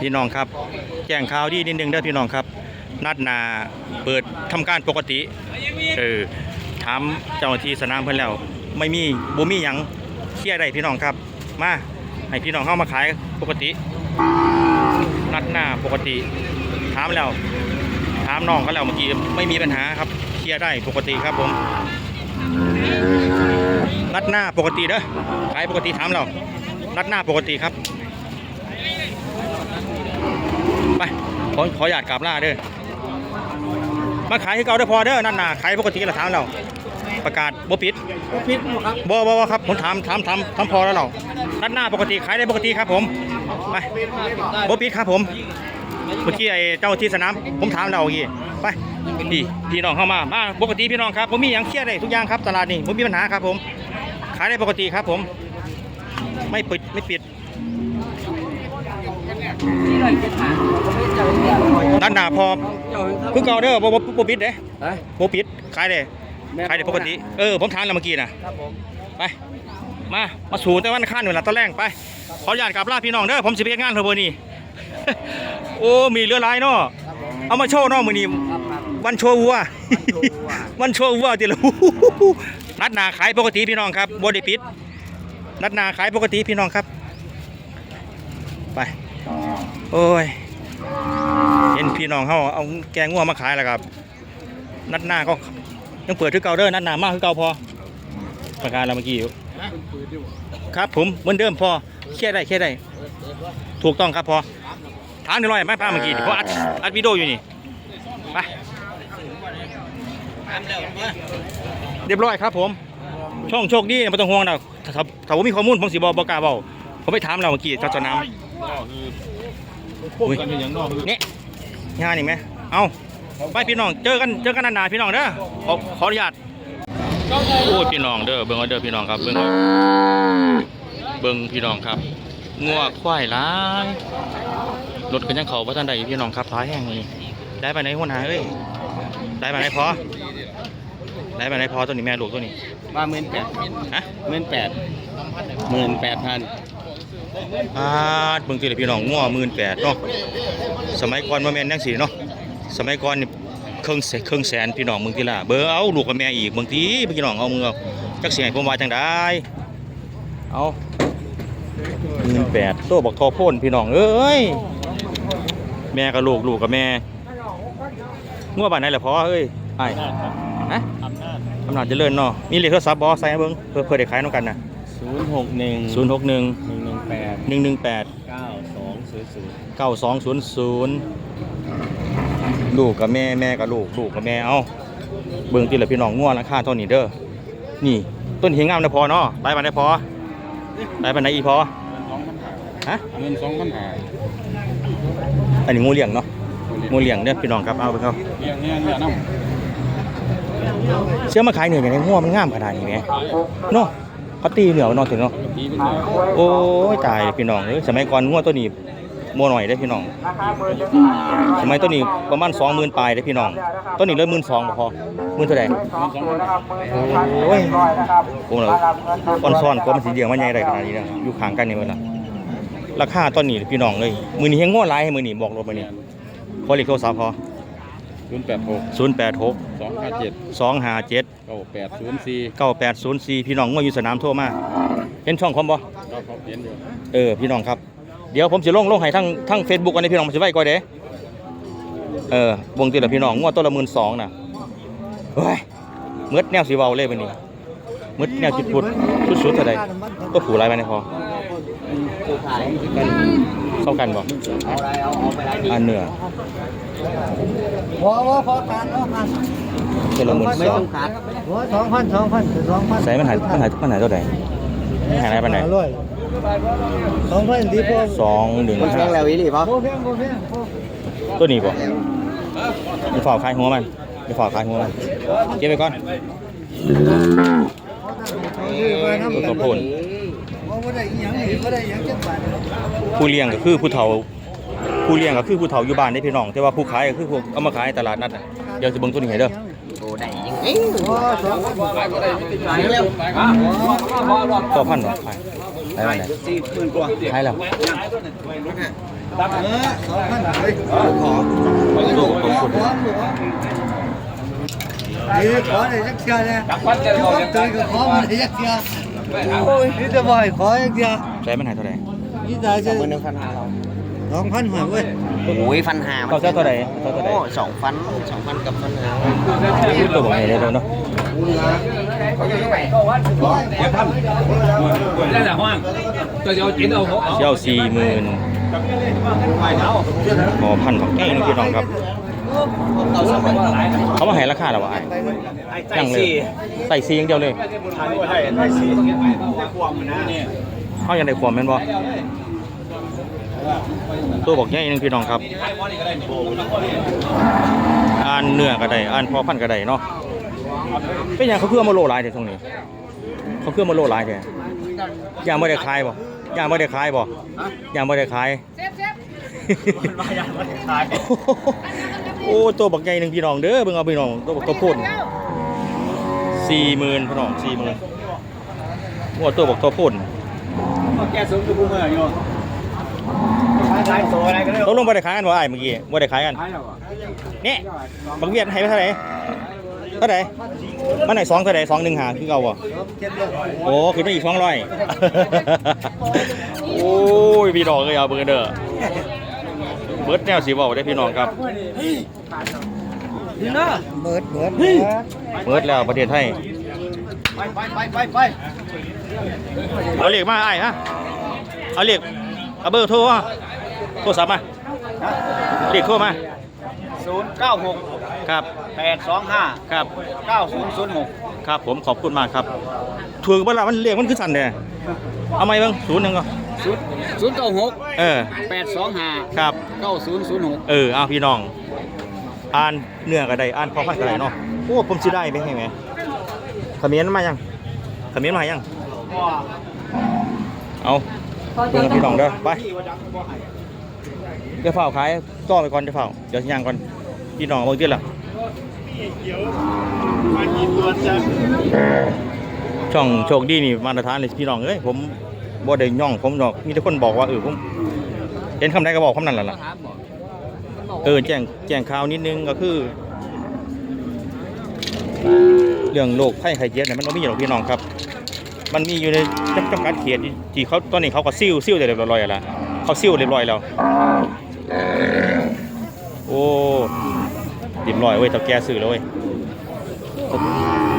พี่น้องครับ แจ้งข่าวดีนิดนึงเด้อพี่น้องครับ นัดหนาเปิดทำการปกติเออถามเจ้าหน้าที่สนามเพิ่นแล้ว ไม่มีบ่มีหยังเคลียร์ได้พี่น้องครับ มาให้พี่น้องเข้ามาขายปกติ นัดหน้าปกติ ถามแล้ว ถามน้องเขาแล้วเมื่อกี้ไม่มีปัญหาครับเคลียร์ได้ปกติครับผมนัดหน้าปกติเด้อขายปกติถามเรานัดหน้าปกติครับ ไปขอขอหยาดกราบลาเด้อมาขายให้เก่าเด้อพอเด้อนัดหน้าขายปกติเราถามเราประกาศบ่ปิดพิษครับบ่บ่บ่ครับผมถามถามถามถามพอแล้วเรานัดหน้าปกติขายได้ปกติครับผมไปบ่ปิดครับผมเมื่อกี้ไอ้เจ้าที่สนามผมถามเราเมื่อกี้ไปพี่พี่น้องเข้ามามาปกติพี่น้องครับผมมีอย่างเครียดได้ทุกอย่างครับตลาดนี้ผมมีปัญหาครับผม ขายได้ปกติครับผม ไม่ปิดไม่ปิด ด้านหน้าพอคือเก่าเด้อบ่บ่บ่ปิดเด้เฮ้ยบ่ปิดขายได้ขายได้ปกติ เออ ผมถามแล้วเมื่อกี้น่ะครับผมไป มา มาสู่แต่วันข้านหนึ่งละตอนแรกไป ขออนุญาตกลับลาพี่น้องเด้อ ผมสิไปเฮ็ดงานเทอร์โบนี่โอ้ มีเรือลายเนาะครับผมเอามาโชว์เนาะมื้อนี้ครับครับวันโชว์วัววัวันโชว์วัวติละนัดหนาขายปกติพี่น้องครับบ่ได้ปิดนัดหนาขายปกติพี่น้องครับ ไป โอ้ย เห็นพี่น้องเฮาเอาแกงงัวมาขายแล้วครับ นัดหน้าก็ยังเปิดคือเก่าเด้อนัดหน้ามากคือเก่าพอประกาศแล้วเมื่อกี้อยู่ครับผมเหมือนเดิมพอเครียดได้เครียดได้ ถูกต้องครับพอถามหน่อยไหมป้าเมื่อกี้เพราะอัดอัดวิดีโออยู่นี่ไปเรียบร้อยครับผม ช่องโชคดีไม่ต้องห่วงนะถ้าถ้าถ้าผมมีข้อมูลผมสิบอกบอกกาเบาผมไปถามเราเมื่อกี้เจ้าจ้าน้ำ พวกกันเป็นอย่างนอกคือนี่งานนี่ไหมเอาไปพี่น้อง เจอกัน เจอกันนานๆพี่น้องเด้อ ขอขออนุญาตโอ้ยพี่น้องเด้อ เบิ่งเอาเด้อพี่น้องครับ เบิ่งเอาเบิ่งพี่น้องครับงัวควายหลายรถกันยังเขาพระท่านใดพี่น้องครับท้ายแห้งเลยได้ไปไหนหัวหน้าเอ้ย ได้ไปไหนพอ ได้ไปไหนพอตัวนี้แม่ลูกตัวนี้ว่าหมื่นแปดฮะหมื่นแปดหมื่นแปดพัน อ่าเบิ่งตีเลยพี่น้องงัวหมื่นแปดเนาะสมัยก่อนมาแม่นยังสีเนาะสมัยก่อนนี่เครื่องแสเครื่องแสนพี่น้องเบิ่งทีละเบอร์เอาลูกกับแม่อีกเบิ่งทีพี่น้องเอามือเอาจักสิให้ผมว่าจังได้เอาหมื่นแปดตัวบอกทอโพ่นพี่น้องเอ้ยแม่กับลูกลูกกับแม่งัวบ้านไหนล่ะพ่อเอ้ยไอ้ฮะอำนาจอำนาจเจริญเนาะมีเลขโทรศัพท์บ่ใส่ให้เบิ่งเพื่อเพื่อได้ขายนำกันน่ะศูนย์หกหนึ่ง061หนึ่ง หนึ่งแปด118เก้าสองศูนย์ศูนย์เก้าสองศูนย์ศูนย์ลูกกับแม่แม่กับลูกลูกกับแม่เอาเบิ่งตีละพี่น้องง่วงราคาเท่านี้เด้อนี่ต้นเหียงงามนะพอเนาะไปบันไดพอไปบันไดอีพอฮะเงินสองพันหาอันนี้งูเลี้ยงเนาะงูเลี้ยงเด้อพี่น้องครับเอาไปเขาเลี้ยงเนี่ยเนี่ยน้เชื่อมาขายเหนืออย่างไรง่วงมันงามขนาดนี้ไหมเนาะ เขาตีเหนือเนาะถึงเนาะโอ้ยตายพี่น้องเอ้ยสมัยก่อนง่วตัวนี้มัวหน่อยได้พี่น้อง สมัยตัวนี้ประมาณสองหมื่นปลายได้พี่น้องตัวนี้เลยหมื่นสองพอหมื่นเท่าไหร่เงินสองโอ้ยผมเหรออ่อนซ่อนก็มันสีเดียงว่าใหญ่ได้ขนาดนี้นะอยู่ข้างกันนี่มันละราคาตอนนี้พี่น้องเลยมือนี้เฮงง้อหลายให้มือนี้บอกรถมานี่ขอเลขโทรศัพท์พอ ศูนย์แปดหกศูนย์แปดหกสองห้าเจ็ดสองห้าเจ็ดเก้าแปดศูนย์สี่เก้าแปดศูนย์สี่พี่น้องง้ออยู่สนามโทรมาเห็นช่องคอมบ่เราเขาเขียนอยู่เออพี่น้องครับ เดี๋ยวผมจะลงลงให้ทั้งทั้งเฟซบุ๊กอันนี้พี่น้องมันจะไว้ก่อนเด้เออวงตีละพี่น้องง้อตัวละหมื่นสองน่ะเฮ้ยมืดแนวสีเบาเลยวันนี้มืดแนวจิตพุดสุดๆเท่าใดก็ผูไรไปเนี่ยพอผู้ขายเข้ากันบ่เอาอะไรเอาเอาไปไรดีอันเหนือ พอพอพอการพอการตัวละหมื่นไม่สองต้องขาดหัวสองพันสองพันสองพันใส่มันหายมันหายมันหายเท่าไหร่หายอะไรไปไหนร้อยสองพันดีพอสองหนึ่งมันแพห้างแล้วอีหลีป่ะโบเพียงโบเพียงโบตัวนี้บ่มีฝ่าคลายหัวมันมีฝ่าคลายหัวมันเก็บไปก่อนตัวโพนบ่ได้อีหยังนี่บ่ได้อีหยังจักบาทผู้เลี้ยงก็คือผู้เฒ่า ผู้เลี้ยงก็คือผู้เฒ่าอยู่บ้านได้พี่น้อง แต่ว่าผู้ขายก็คือพวกเอามาขายตลาดนัดน่ะเดี๋ยวจะเบิ่งตัวนี้ให้เด้อโอ้ได้ยังไงพอสองพันขายเร็วต่อพันเนาะขายไปไปวันไหนสี่หมื่นกว่าใช่แล้วเออสองพันเฮ้ยขอขอลูกของคุณนี่ขอได้ยักเชียร์เนี่ยขอเจอกับขอมาได้ยักเชียร์โอ้ยนี่จะบ่อยขอยักเชียร์ใช้มันหายเท่าไหร่นี่ได้จะ หมื่นหนึ่งพันห้าเราสองพันหอยเว้ยโอ้ยฟันหาเขาเจ้าเท่าไหร่เจ้าเท่าไหร่โอ้สองพันสองพันกับพันหาตัวบอกไงเลยเนาะ đây là hoang tôi cho chuyển đâu hổ เจ้าสี่หมื่นหมอพันของแก้วนึงพี่น้องครับเราสามพันเขามาให้ราคาแล้ววะไอ้ยังเลยใส่ซีอย่างเดียวเลยเขายังได้ความแม่นบ่ ตัวบอกแง่นึงพี่น้องครับอ่านเนื้อก็ได้อ่านพอพันธุ์ก็ได้เนาะเป็นหยังเขาเพื่อมาโลหลายแต่ตรงนี้ เขาเพื่อมาโลหลายแต่ยังไม่ได้ขายบ่ยังไม่ได้ขายบ่ยังไม่ได้ขายโอ้ตัวบักใหญ่หนึ่งพี่น้องเด้อเบิ่งเอาพี่น้องตัวบักตัวพ่นสี่หมื่นพี่น้องสี่หมื่นว่าตัวบักตัวพ่นแกสูงกับผู้เมื่ออยู่ขาย ตัวอะไรก็ได้ตกลงบ่ได้ขายกันบ่อ้ายเมื่อกี้บ่ได้ขายกันนี่บักเวียดให้ไปเท่าไหร่เท่าไหร่มันไหนสองเท่าไหร่สองหนึ่งหาคือเก่าบ่โอ้คือไม่อีกสองร้อยโอ้ยพี่น้องเอ้ยเอาเบิ่งเด้อเบิดแนวสิเว้าได้พี่น้องครับ เบิดเบิดเบิดแล้วประเทศไทยไปไปไปไปไปเอาเลขมาไอ้ายฮะเอาเลข เอาเบอร์โทรมาโทรศัพท์มาเลขโทรมาศูนย์เก้าหกครับแปดสองห้าครับเก้าศูนย์ศูนย์หกครับผมขอบคุณมากครับถูกเวลามันเลขมันคือสั่นเด้เอาไหมเบ้างศูนย์หนึ่งก็ศูนย์ศูนย์เก้าหกเออแปดสองห้าครับเก้าศูนย์ศูนย์หกเออเอาพี่น้อง อ่านเนื้อก็ได้อ่านพอพันก็ได้เนาะโอ้ผมสิได้ไหมให้ไหมขมิ้นมายังขมิ้นมายังเอา เบิ่งกับพี่น้องเด้อไปเดี๋ยวเฝ้าขายต่อไปก่อนเดี๋ยวเฝ้าเดี๋ยวสิย่างก่อนพี่น้องเบิ่งติล่ะช่องโชคดีนี่มาตรฐานเลยพี่น้องเอ้ยผมบ่ได้ย่องผมดอกมีแต่คนบอกว่าเออผมเห็นคำใดก็บอกคำนั้นแหละล่ะเออแจ้งแจ้งข่าวนิดนึงก็คือ เรื่องโรคไข้ไข้เจ็บเนี่ยมันบ่มีหรอกพี่น้องครับ มันมีอยู่ในจำจำกัดเขตที่เขาตอนนี้เขาก็ซิ่วซิ่วได้เรียบร้อยแล้วล่ะเขาซิ่วเรียบร้อยแล้วโอ้เรียบร้อยเว้ยเท่าแกซื้อแล้วเว้ย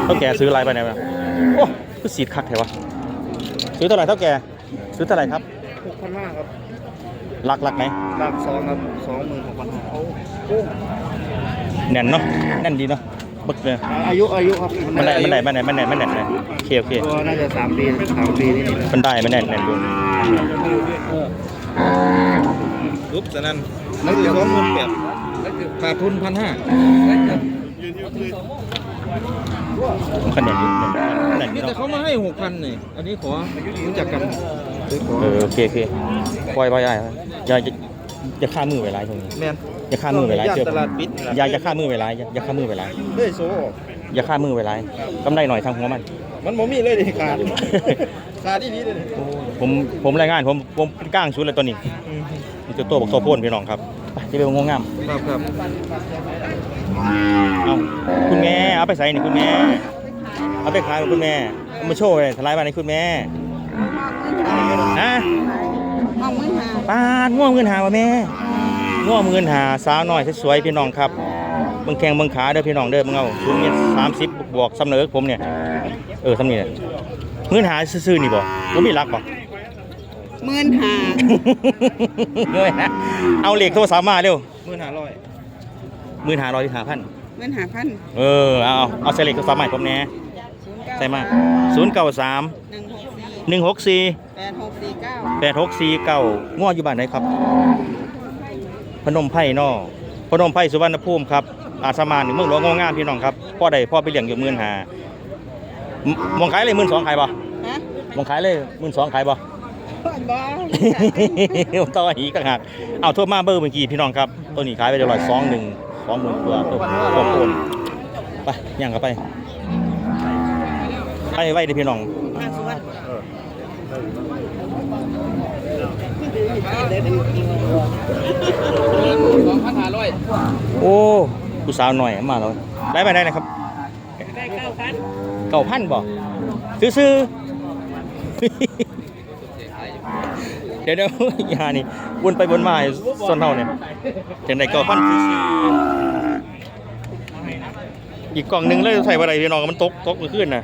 เท่าแกซื้ออะไรไปไหนมาโอ้คือสีดคักแถวะซื้อเท่าไหร่เท่าแกซื้อเท่าไหร่ครับหกพันห้าครับลักลักไหนหลักสองครับสองหมื่นหกพันห้าแน่นเนาะแน่นดีเนาะบึ กเลยอายุอายุครับมันได้มันได้มันได้มันได้มันได้มันได้โอเคโอเคตัวน่าจะสามปีสามปีนี่นี่มันได้มันแน่นแน่นดูปุ๊บแต่นั้นนั่นคือสองหมื่นแปดขาดทุนพันห้ามันคะแนนอยู่แน่นแน่นอยู่แต่เนาะเขามาให้หกพันนี่อันนี้ขอรู้จักกันเลยขอเออโอเคโอเคปล่อยปล่อยได้อย่าอย่า อย่าฆ่ามือไว้หลายตรงนี้แมนอย่าฆ่ามือไว้หลายย่านเชื่อผตมลาดปิดนี่ล่ะอย่าอย่าฆ่ามือไว้หลายอย่าอย่าฆ่ามือไว้หลายเลื่อยโซ่ออกอย่าฆ่ามือไว้หลายกำไรหน่อยทางหัวมัน มันบ่มีเลยดิขาด ขาดที่นี้เลยดิผมผมรายงานผมผมเป็นก้างชุดเลยตัวนี้นี่ตัวโตบอกตัวโพ่นพี่น้องครับไปที่ไปงงงามครับครับเอาคุณแม่เอาไปใส่นี่คุณแม่เอาไปขายคุณแม่เอามาโชว์เลยทลายบ้านให้คุณแม่ฮะห้ องมือหาปาดง่วงเงินหาวะแม่ง่วงเงินหาสาวน้อยสวยๆพี่น้องครับเบิ่งแข้งเบิ่งขาเด้อพี่น้องเด้อมึงเอาสูงเมตรสามสิบบวกสำเนิกผมเนี่ยเออสำนี่เนี่ยเงินหาซื่อๆนี่บ่บ่มีรักบ่หมื่นหาเงยนะเอาเหล็กโทรศัพท์มาเร็วหมื่นห้าร้อยหมื่นหาร้อยที่หาพันหมื่นหาพันเออเอาเอาเอาใส่เหล็กโทรศัพท์ใหม่ผมแหน่ศูนย์เก้าใส่มาศูนย์เก้าสามหนึ่ง หกสี่หนึ่งหกสี่แปดหกสี่เก้าแปดหกสี่เก้าง่วอยู่บ้านไหนครับ พนมไผ่นอพนมไผ่สุวรรณภูมิครับอาสมานเมืองหลวงงองามพี่น้องครับพ่อใดพ่อไปเลี้ยงอยู่หมื่นหามองขายเลยหมื่นสองขายบ่ฮะมองขายเลยหมื่นสองขายบ่บ้าต่ออีกต่างหากเอาโทษมาเบอร์เมื่อกี้พี่น้องครับตัวนี้ขายไปเรียบร้อยสองหนึ่งสองหมื่นกว่าตัวตัวโอนไปย่างกันไปไปไว้เดี๋ยวพี่น้อง ห้าสุวรรณโอ้ผู้สาวหน่อยมาแล้วได้ไปได้นะครับได้เก้าพันเก่าพันบ่ซื้อเดี๋ยวเดี๋ยวอยานี่วนไปวนมาให้ส่วนเท่าเนี่ยจังไดเก่าพันซื้ออีกกล่องหนึงเลยใส่บ่ได้พี่น้องมันตกตกมื้อคืนนะ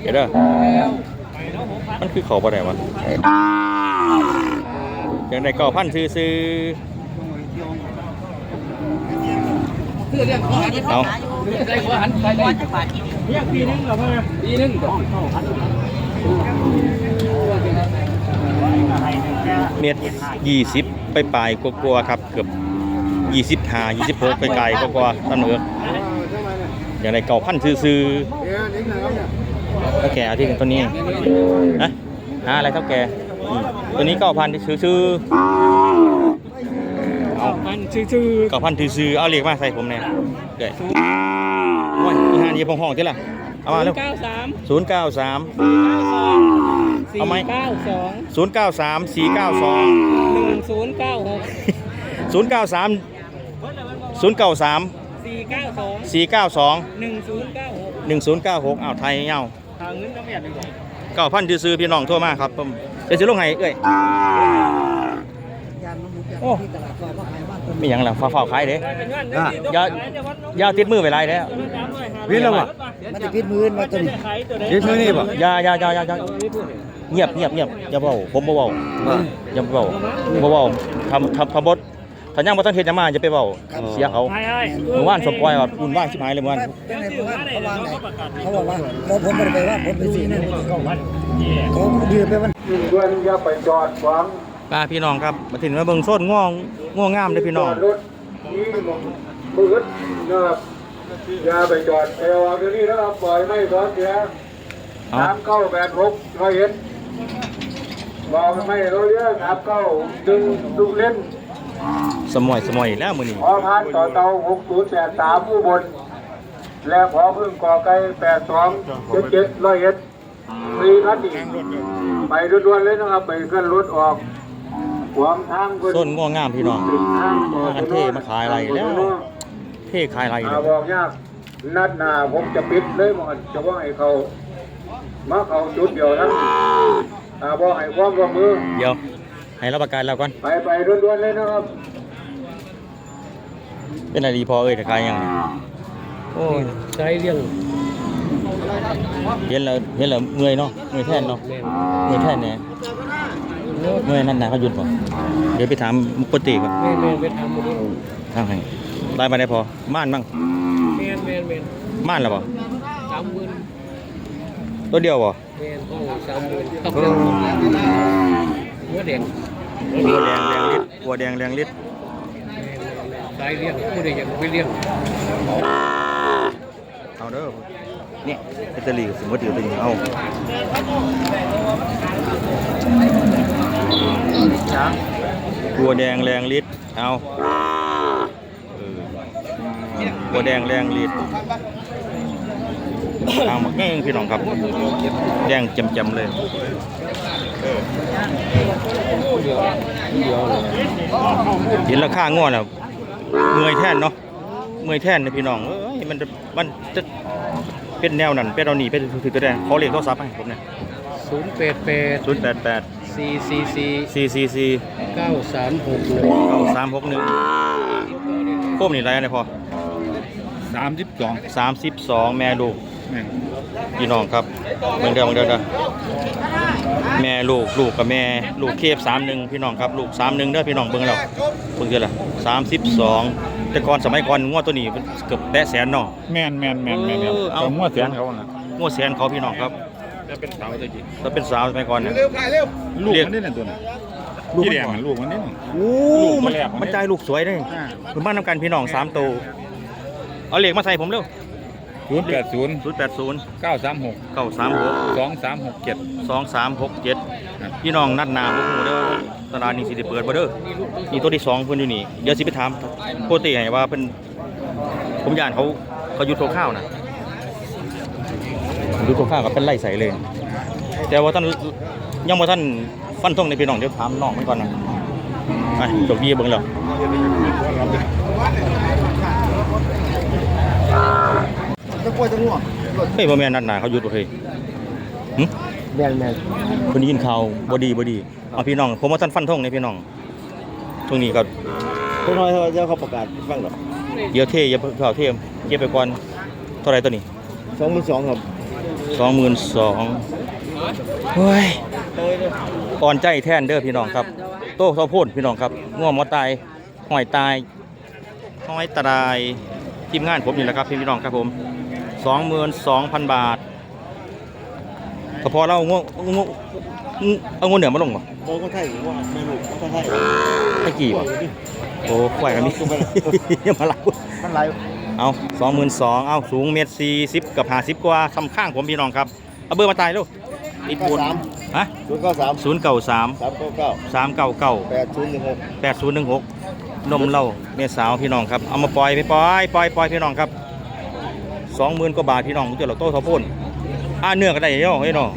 เดี๋ยวเด้อมันคือเขาบ่ได้วะจังไดเก่าพันซื้อๆเอาได้หัวหันได้ได้เพียงปีนึงเหรอพ่อปีนึงเมตรยี่สิบไปปลายๆกลัวาๆครับเกือบยี่สิบห้ายี่สิบหกไปไกลกลัวาๆตั้งเอิกอย่างไรเก่าพันซื้อๆ เท่าแก่เอาที่ตัวนี้นะหาอะไรเท่าแก่อืมตัวนี้เก้าพันซื้อๆเอาพันชื่อเก้าพันซื้อๆเอาเหล็กมาใส่ผมเนี่ยเดี๋ยวโอ้ยอีห้านี่พองห้องที่ละเอามาเร็วเก้าสามศูนย์เก้าสามสี่เอาไหม เก้าสองศูนย์เก้าสามสี่เก้าสอง หนึ่งศูนย์เก้าหกศูนย์เก้าสามศูนย์เก้าสามสี่เก้าสองสี่เก้าสองหนึ่งศูนย์เก้าหกหนึ่งศูนย์เก้าหกอ้าวไทยเงา ทางเงินก็ไม่อยากได้เก้าพันซื้อๆพี่น้องทั่วมาครับผมเดี๋ยวจะลงให้เอ้ยโอ้ไม่หยังล่ะฟ้าฟ้าขายเด้อย่า อย่าติดมือไปไรเด้อวินแล้วบ่มันจะพิษมือมาตัวนี้พิษมือนี่บ่อย่าอย่าอย่าอย่าอย่าเงียบเงียบเงียบอย่าเบาผมบ่เบาอย่าเบาบ่เบาทำทำทำบด ถ้ายังบ่ทันเฮ็ดหยังมาอย่าไปเบาเสียเขาไอ้ไอ้เมื่อวานสมปล่อยว่าอุ่นว่างชิบหายเลยเมื่อวานเป็นไงบ้างเขาวางไหนเขาบอกว่าเราผมไม่ได้ไปว่าผมไปซื้อนั่นเขายืนไปวันด้วยอย่าไปจอดขวางป้าพี่น้องครับมาถึงมาเบิ่งโซนง่วงง่วงงามเด้อพี่น้องรถนี่มันมืดนะครับอย่าไปจอดเอวเดี๋ยวนี้นะครับปล่อยไม่ร้อนเสียเอาสามเก้าแปดหกร้อยเอ็ดบอกไม่รู้เรื่องสามเก้าดึงลูกเล่น สมอยสมอยแล้วมื้อนี้พอพานต่อเตาหกศูนย์แปดสามผู้บน และพอพึ่งก่อไก่แปดสองเจ็ดเจ็ดร้อยเอ็ดมีคันอีกไปด่วนๆเลยนะครับ ไปขึ้นรถออกขวางทางคนโซนง่วงงามพี่น้องทางต่ออันเท่มาขายอะไรแล้ว เท่ขายอะไรอาเนี่ยบอกยากนัดหนาผมจะปิดเลยหมดจะว่าให้เขามาเขาจุดเดียวนั้นอาบอกให้ความร่วมมือเดี๋ยว ให้รับประกันแล้วก่อนไปไปด่วนๆเลยนะครับเป็นอะไรดีพอเอ้ยแต่ขายยังเนี่ยโอ้ยใช้เรื่องเห็นแล้วเห็นแล้วเมื่อยเนาะเมื่อยแทนเนาะเมื่อยแทนเนี่ยเมื่อยนั่นนะเขาหยุดบ่เดี๋ยวไปถามมุกปกติครับแม่แม่ไปทำมาดิทางให้ได้มาได้พอม่านบ้างแม่แม่แม่ม่านแล้วบ่สามหมื่นตัวเดียวบ่แม่โอ้สามหมื่นครับเรื่องหัวแดง วัวแดงแรงฤทธิ์วัวแดงแรงฤทธิ์สายเลี้ยงผู้ใดอยากไปเลี้ยงเอาเด้อเนี่ยแบตเตอรี่สมมติอยู่ตัวนี้เอาวัวแดงแรงฤทธิ์เอาเออวัวแดงแรงฤทธิ์ทางหมักแง่งพี่น้องครับแดงจำๆเลย เห็นราคางวดแล้วเมื่อยแท่นเนาะเมื่อยแท่นนะพี่น้องเอ้ยมันจะมันจะเป็นแนวนั้นเป็นเอาหนีเป็นถือตัวแดงขอเลขโทรศัพท์ให้ผมเนี่ยศูนย์แปดแปดศูนย์แปดแปดสี่สี่สี่สี่สี่สี่เก้าสามหกหนึ่งเก้าสามหกหนึ่งโคมนี่ไรเนี่ยพอสามสิบสองสามสิบสองแม่ลูก พี่น้องครับเบิ่งเดียวเบิ่งเดียวเด้อแม่ลูกลูกกับแม่ลูกเคฟสามหนึ่งพี่น้องครับลูกสามหนึ่งเด้อพี่น้องเบิ่งแล้วเบิ่งเดียวละสามสิบสองแต่ก่อนสมัยก่อนงวดตัวนี้มันเกือบแตะแสนเนาะแม่นแม่นแม่นแม่นเออเอาเอามั่วเสียงเขาน่ะงวดแสนเขาพี่น้องครับจะเป็นสาวจะกินถ้าเป็นสาวสมัยก่อนเนี่ยลูกเรียกมันนี่น่ะตัวน่ะลูกที่มันแดงก่อนน่ะลูกมันนี่น่ะโอ้ลูกมันแรกของมันเนี่ยใจลูกสวยเด้อ่าคุณบ้านนำกันพี่น้องสามตัวเอาเหล็กมาใส่ผมเร็ว ศูนย์แปดศูนย์ศูนย์แปดศูนย์เก้าสามหกเก้าสามหกสองสามหกเจ็ดสองสามหกเจ็ดครับพี่น้องนัดหนาพวกหมูเด้อตลาดนี้สิได้เปิดบ่เด้อนี่ตัวที่สองเพิ่นอยู่นี่เดี๋ยวสิไปถามโปรตีให้ว่าเพิ่นผมย่านเขาเขาอยู่โทข้าวนะอยู่โทข้าวกับเป็นไล่ใส่เลย แต่ว่าท่านยังบ่ท่านฟันทงในพี่น้องเดี๋ยวถามน้องมันก่อนนะไปจบดีเบิ่งแล้ว จะกลัวจะง่วงเฮ้ยบ่แม่นนัดหนาเขาหยุดบ่เฮ้ยหึแมนแมนเพิ่นได้ยินข่าวบ่ดีบ่ดีเอาพี่น้องผมว่าท่านฟันทงในพี่น้องตรงนี้ก็เพื่อนน้อยเจ้าเขาประกาศฟังหรอเดี๋ยวเทอย่าเพิ่งเผาเทเก็บไปก่อนเท่าไหร่ตัวนี้สองหมื่นสองครับ22,000เฮ้ยอ่อนใจแทนเด้อพี่น้องครับ โตเท่าโพ่นพี่น้องครับง่วงหมอตายห้อยตายห้อยตายทีมงานผมนี่แหละครับพี่น้องครับผม 22,000บาทก็พอเราง่วงง่วงเอาง่วงเหนือมาลงบ่โอ้คนไทยหรือว่าไม่รู้คนไทยตะกี้บ่โอ้ควายกันนี่ยังมาลักมันไรเอาสองหมื่นสองเอาสูงเมตรสี่สิบกับห้าสิบกว่าคำข้างผมพี่น้องครับ เอาเบอร์มาตายลูกติดบุญฮะศูนย์เก้าสามศูนย์เก้าสามสามเก้าเก้าสามเก้าเก้าแปดศูนย์หนึ่งหกแปดศูนย์หนึ่งหกนมเหล้าเมสาวพี่น้องครับ เอามาปล่อยไปปล่อยปล่อยปล่อยพี่น้องครับ สองหมื่นกว่าบาทพี่น้องเจ้าเราโต้ทอพ่นอ่าเนื้อก็ได้เนาะเฮ้ยเนาะ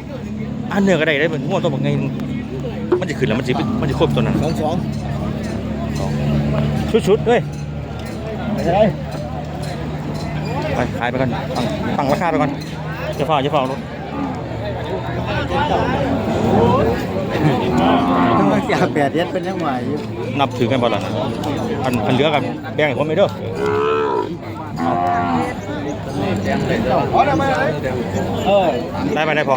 อ่าเนื้อก็ได้ได้เหมือนง่วงตัวแบบไงมันจะขึ้นแล้วมันจะมันจะครบตัวนั้นสองสองชุดๆเฮ้ยไม่ใช่ไปขายไปก่อนตั้งตั้งราคาไปก่อนจะฝ่าจะฝ่ารถถ้ามาแก่แปดเย็ดเป็นยังไงนับถือกันบ่ล่ะอันอันเหลือกันแบ่งให้ผมไปเด้อ เออได้ไปได้พอ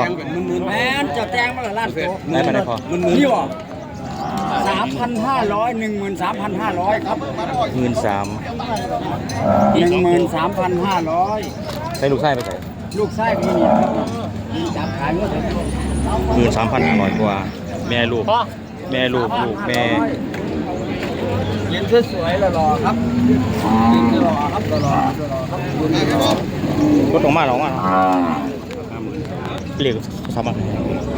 แม่นจะแจ้งมาละล้านโตได้ไปได้พอนี่บ่สามพันห้าร้อยหนึ่งหมื่นสามพันห้าร้อยครับหมื่นสามหนึ่งหมื่นสามพันห้าร้อยใช้ลูกไส้ไปใส่ลูกไส้พี่เนี่ยมีจับขายหมดเลยหมื่นสามพันห้าร้อยกว่า แม่ลูก แม่ลูกลูกแม่ยินสวยๆหล่อๆครับยินหล่อครับหล่อๆหล่อๆครับคุณครับ ก็ตรงมาหรอกมาเรียกสามารถ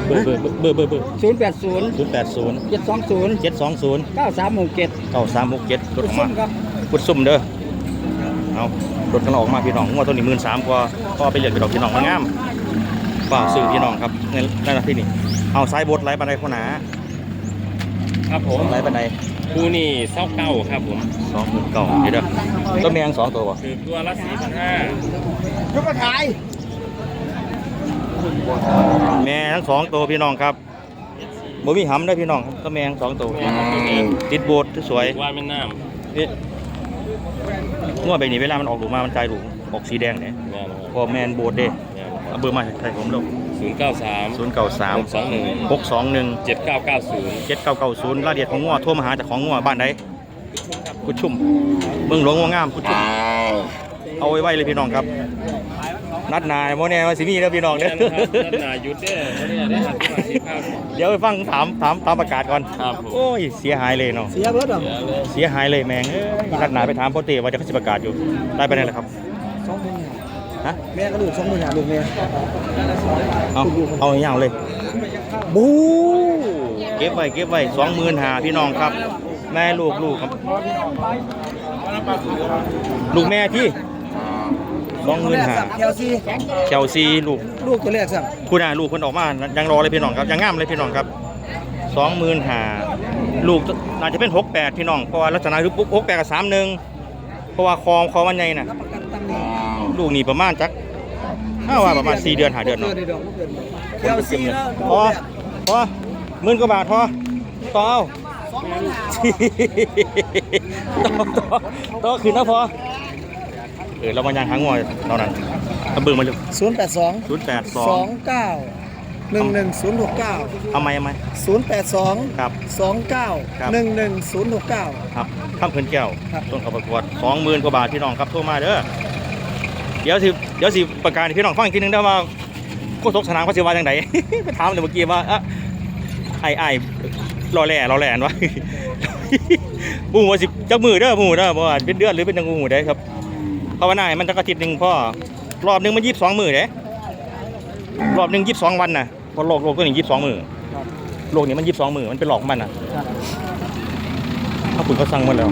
เบอร์เบอร์เบอร์เบอร์เบอร์ศูนย์แปดศูนย์ศูนย์แปดศูนย์เจ็ดสองศูนย์เจ็ดสองศูนย์เก้าสามหกเจ็ดเก้าสามหกเจ็ดรถออกซุ่มามครับพุดซุ่มเด้อเอารถกันออกมาพี่น้องงวดตัวนี้หมื่นสามกว่าก็ไปเรียกพี่ดอกพี่น้องมางามฝ่าซื้อพี่น้องครับในในนาทีนี้เอาสายบดไล่บันไดคนหนา ครับผมไล่บันไดคู่นี่เศร้าเก้าครับผมสองหมื่นเก้าเดี๋ยวเด้อต้นแมงสองตัวบ่คือตัวละสี่พันห้ายุกขายแม่ทั้งสองตัวพี่น้องครับบ่มีหำได้อพี่น้องต้นแมงสองตัวติดโบสถ์สวยว่าเป็นน้เอ๊ะงวดใบนี้เวลามันออกลูกมามันกลายลูกออกสีแดงเนี่ยำแม่นพอแมนโบสถ์เด้เอาเบอร์มาให้ใส่ผมลูกศูนย์เก้าสามศูนย์เก้าสามหกสอง หนึ่งหกสองหนึ่งเจ็ดเก้าเก้าศูนย์เจ็ดเก้าเก้าศูนย์รายละเอียดของงัวโทรมาหาจากของงัวบ้านใดกุดชุ่มเมืองหลวงงัวงามกุดชุ่มเอาไว้ไว้เลยพี่น้องครับ นัดหนายโมแน่ว่าสิมีแล้วพี่น้องแม่เด้นครับอนั่นนายุทธเด้อวันนี้ได้หันที่มาสิบครับเดี๋ยวไปฟังถามถามถามประกาศก่อนครับผมโอ้ยเสียหายเลยเนาะเสียเบิร์ดหรอเดี๋ยวเลยเสียหายเลยแมงเอ้ยนัดหนายไปถามพ่อเต้ว่าจะเขาสิประกาศอยู่ได้ไปไหนแล้วครับสองหมื่น ฮะแม่ก็ลูกสองหมื่นหาลูกแม่เอาเอาอย่างเลย บูเก็บไว้เก็บไว้สองหมื่นหาพี่น้องครับ แม่ลูกลูกครับ ลูกแม่ที่สองหมื่นหาเทลซีเชลซีลูกลูกตัวแรกสั่งคุณอะลูกคนออกมายังรอเลยพี่น้องครับยังงามเลยพี่น้องครับสองหมื่นหาลูกน่าจะเป็นหกแปดพี่น้องเพราะว่าลักษณะคือปุ๊บหกแปดกับสามหนึ่งเพราะว่าคอคอมันใหญ่น่ะประกันตั้งนี้ ลูกนี่ประมาณจักถ้าว่าประมาณสี่เดือนหาเดือนเนาะเทลซีแล้วพอพอหมื่นกว่าบาทพอต่อเอาต่อต่อต่อคืนนะพอเออเรามายางหางงอยเท่านั้นเอาเบิ่งมาเลยศูนย์แปดสองศูนย์แปดสอสองเก้าหนึ่งหนึ่งศูนย์หกเก้าเอาไหมเอาไหมศูนย์แปดสองครับสองเก้าหนึ่งหนึ่งศูนย์หกเก้าครับข้ามเขื่อนแก้วครับต้นข้าประกวดสองหมื่นกว่าบาทพี่น้องครับโทรมาเด้อ ดี๋ยวสิเดี๋ยวสิประกาศให้พี่น้องฟังอีกทีหนึงได้อว่าโคตรสนามเขาสิว่าจังได ไปถามเลยเมื่อกี้ว่าอะไอ้ไอ้รอแหล่รอแหล่นวะหมู่ว่าสิจักมือเด้อหมู่เด้อบ่ว่าเป็นเดือนหรือเป็นจังหมู่ได้ครับภาวนาให้มันจักอาทิตย์หนึงพ่อรอบหนึงมันยี่สิบสองมือเด้รอบหนึงยี่สิบสองวันน่ะเพอโลกโลกตัวนี้ยี่สิบสองมือโลกนี้มันยี่สิบสองมือมันเป็นหลอกของมันน่ะถ้าคุณก็สั่งหมาแล้ว